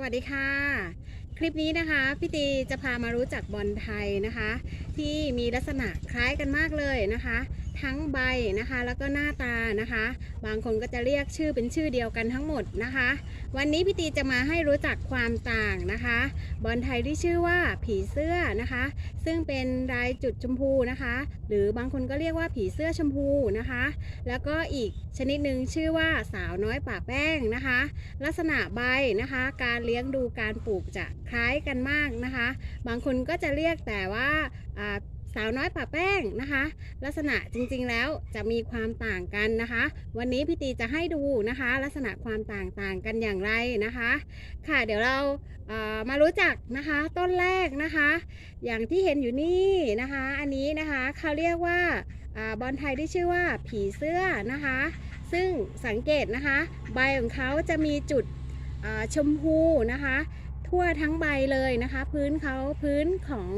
สวัสดีค่ะ คลิปนี้นะคะพี่ตีจะพามารู้จักบอลไทยนะคะ ที่มีลักษณะคล้ายกันมากเลยนะคะ ทั้งใบนะคะแล้วก็หน้าตานะคะ บางคนก็จะเรียกชื่อเป็นชื่อเดียวกันทั้งหมดนะคะ วันนี้พี่ตีจะมาให้รู้จักความต่างนะคะ บอลไทยที่ชื่อว่าผีเสื้อนะคะ ซึ่งเป็นลายจุดชมพูนะคะ หรือบางคนก็เรียกว่าผีเสื้อชมพูนะคะ แล้วก็อีกชนิดหนึ่งชื่อว่าสาวน้อยป่าแป้งนะคะ ลักษณะใบนะคะ การเลี้ยงดูการปลูกจะคล้ายกันมากนะคะ บางคนก็จะเรียกแต่ว่าสาวน้อยป่าแป้งนะคะ ลักษณะจริงๆแล้วจะมีความต่างกันนะคะ วันนี้พี่ตีจะให้ดูนะคะ ลักษณะความต่างต่างกันอย่างไรนะคะ ค่ะเดี๋ยวเราเอ่อมารู้จักนะคะต้นแรกนะคะ อย่างที่เห็นอยู่นี่นะคะ อันนี้นะคะเขาเรียกว่าอาบอลไทยที่ชื่อว่าผีเสื้อนะคะ ซึ่งสังเกตนะคะ ใบของเขาจะมีจุดชมพูนะคะ ทั่วทั้งใบเลยนะคะ พื้นเขาพื้นของ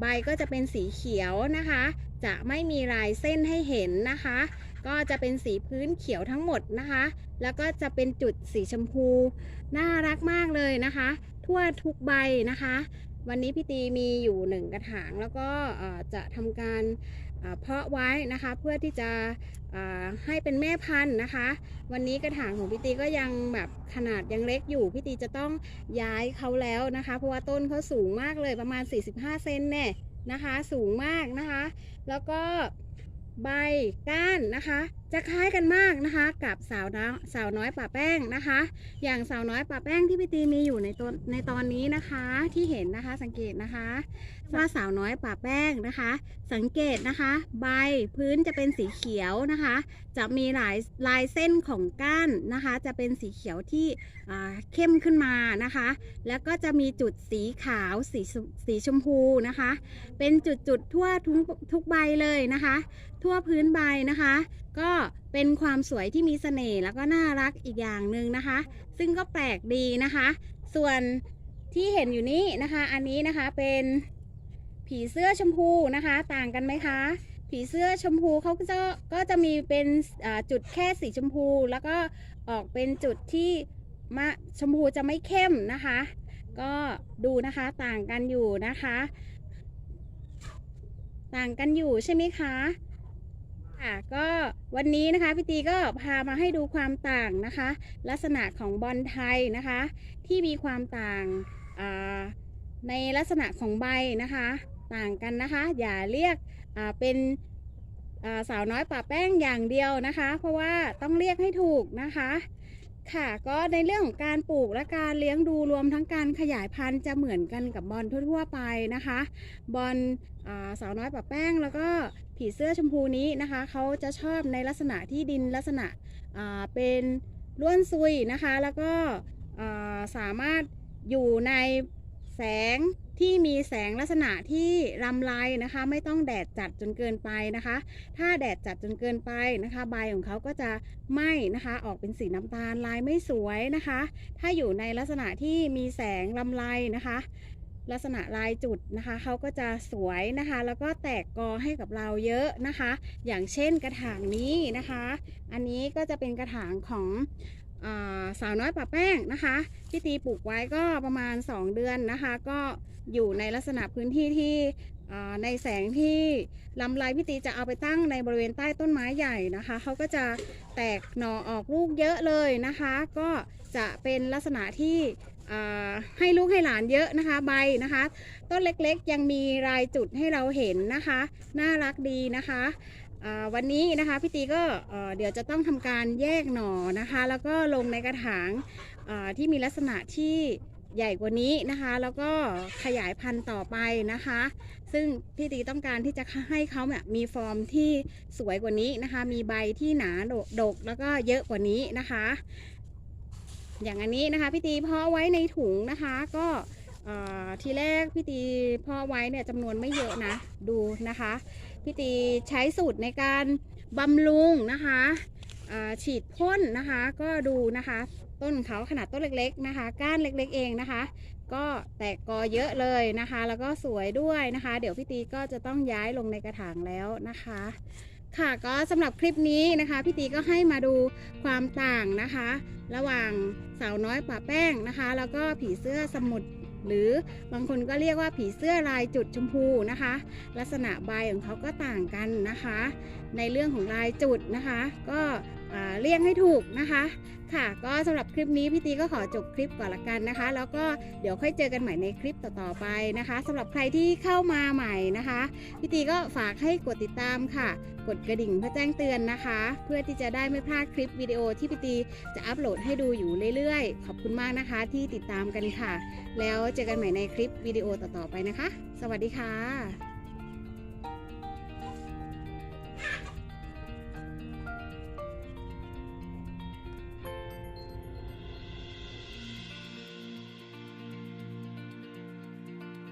ใบก็จะเป็นสีเขียวนะคะ จะไม่มีลายเส้นให้เห็นนะคะ ก็จะเป็นสีพื้นเขียวทั้งหมดนะคะ แล้วก็จะเป็นจุดสีชมพูน่ารักมากเลยนะคะ ทั่วทุกใบนะคะ วันนี้พี่ตีมีอยู่หนึ่งกระถางแล้วก็จะทำการ เพาะไว้นะคะเพื่อที่จะให้เป็นแม่พันธุ์นะคะ วันนี้กระถางของพี่ตีก็ยังแบบขนาดยังเล็กอยู่พี่ตีจะต้องย้ายเขาแล้วนะคะ เพราะว่าต้นเขาสูงมากเลยประมาณ 45 เซนแน่นะคะ สูงมากนะคะ แล้วก็ ใบก้านนะคะ จะคล้ายกันมากนะคะ กับสาวน้อยสาวน้อยป่าแป้งนะคะ อย่างสาวน้อยป่าแป้งที่พี่ตีมีอยู่ในตนในตอนนี้นะคะที่เห็นนะคะสังเกตนะคะว่าสาวน้อยป่าแป้งนะคะ สังเกตนะคะ ใบพื้นจะเป็นสีเขียวนะคะ จะมีหลายลายเส้นของก้านนะคะ จะเป็นสีเขียวที่เข้มขึ้นมานะคะ แล้วก็จะมีจุดสีขาวสีชมสีชมพูนะคะ เป็นจุดๆทั่วทุกทุกใบเลยนะคะ ทั่วพื้นใบนะคะ ก็เป็นความสวยที่มีเสน่ห์แล้วก็น่ารักอีกอย่างหนึ่งนะคะ ซึ่งก็แปลกดีนะคะ ส่วนที่เห็นอยู่นี้นะคะ อันนี้นะคะเป็นผีเสื้อชมพูนะคะ ต่างกันไหมคะ ผีเสื้อชมพูเขาก็จะก็จะมีเป็นจุดแค่สีชมพู แล้วก็ออกเป็นจุดที่มาชมพูจะไม่เข้มนะคะ ก็ดูนะคะต่างกันอยู่นะคะ ต่างกันอยู่ใช่ไหมคะ ค่ะก็วันนี้นะคะพี่ตีก็พามาให้ดูความต่างนะคะ ลักษณะของบอลไทยนะคะ ที่มีความต่างาในลักษณะของใบนะคะ ต่างกันนะคะ อย่าเรียกเป็นาสาวน้อยป่าแป้งอย่างเดียวนะคะ เพราะว่าต้องเรียกให้ถูกนะคะ ค่ะก็ในเรื่องของการปลูกและการเลี้ยงดูรวมทั้งการขยายพันธุ์จะเหมือนกันกับบอลทั่ว ๆ ไปนะคะ บอลสาวน้อยป่าแป้งแล้วก็ ผีเสื้อชมพูนี้นะคะเขาจะชอบในลักษณะที่ดินลักษณะเป็นล้วนซุยนะคะ แล้วก็สามารถอยู่ในแสงที่มีแสงลักษณะที่ลำไรนะคะ ไม่ต้องแดดจัดจนเกินไปนะคะ ถ้าแดดจัดจนเกินไปนะคะ ใบของเขาก็จะไหม้นะคะออกเป็นสีน้ำตาลลายไม่สวยนะคะ ถ้าอยู่ในลักษณะที่มีแสงลำไรนะคะ ลักษณะลายจุดนะคะเขาก็จะสวยนะคะ แล้วก็แตกกอให้กับเราเยอะนะคะ อย่างเช่นกระถางนี้นะคะ อันนี้ก็จะเป็นกระถางของสาวน้อยป่าแป้งนะคะที่ตีปลูกไว้ก็ประมาณ 2 เดือนนะคะ ก็อยู่ในลักษณะพื้นที่ที่ในแสงที่ลำไรพี่ตีจะเอาไปตั้งในบริเวณใต้ต้นไม้ใหญ่นะคะเขาก็จะแตกหน่อออกลูกเยอะเลยนะคะ ก็จะเป็นลักษณะที่ ให้ลูกให้หลานเยอะนะคะใบนะคะ ต้นเล็กๆยังมีรายจุดให้เราเห็นนะคะ น่ารักดีนะคะวันนี้นะคะพี่ตีก็เดี๋ยวจะต้องทำการแยกหน่อนะคะ แล้วก็ลงในกระถางที่มีลักษณะที่ใหญ่กว่านี้นะคะ แล้วก็ขยายพันธุ์ต่อไปนะคะ ซึ่งพี่ตีต้องการที่จะให้เขาแบบมีฟอร์มที่สวยกว่านี้นะคะ มีใบที่หนาดดกแล้วก็เยอะกว่านี้นะคะ อย่างอันนี้นะคะพี่ตีเพาะไว้ในถุงนะคะก็ทีแรกพี่ตีเพาะไว้เนี่ยจำนวนไม่เยอะนะดูนะคะพี่ตีใช้สูตรในการบำรุงนะคะฉีดพ่นนะคะก็ดูนะคะ ต้นเขาขนาดต้นเล็กๆนะคะ ก้านเล็กๆเองนะคะ ก็แตกกอเยอะเลยนะคะ แล้วก็สวยด้วยนะคะ เดี๋ยวพี่ตีก็จะต้องย้ายลงในกระถางแล้วนะคะ ค่ะก็สำหรับคลิปนี้นะคะพี่ตีก็ให้มาดูความต่างนะคะ ระหว่างสาวน้อยป่าแป้งนะคะ แล้วก็ผีเสื้อสมุทรหรือบางคนก็เรียกว่าผีเสื้อลายจุดชมพูนะคะ ลักษณะใบของเขาก็ต่างกันนะคะ ในเรื่องของลายจุดนะคะ ก็ เรียงให้ถูกนะคะ ค่ะ ก็สำหรับคลิปนี้พี่ตีก็ขอจบคลิปก่อนละกันนะคะ แล้วก็เดี๋ยวค่อยเจอกันใหม่ในคลิปต่อๆไปนะคะสำหรับใครที่เข้ามาใหม่นะคะพี่ตีก็ฝากให้กดติดตามค่ะ กดกระดิ่งเพื่อแจ้งเตือนนะคะ เพื่อที่จะได้ไม่พลาดคลิปวิดีโอที่พี่ตีจะอัปโหลดให้ดูอยู่เรื่อยๆ ขอบคุณมากนะคะที่ติดตามกันค่ะ แล้วเจอกันใหม่ในคลิปวิดีโอต่อๆไปนะคะ สวัสดีค่ะ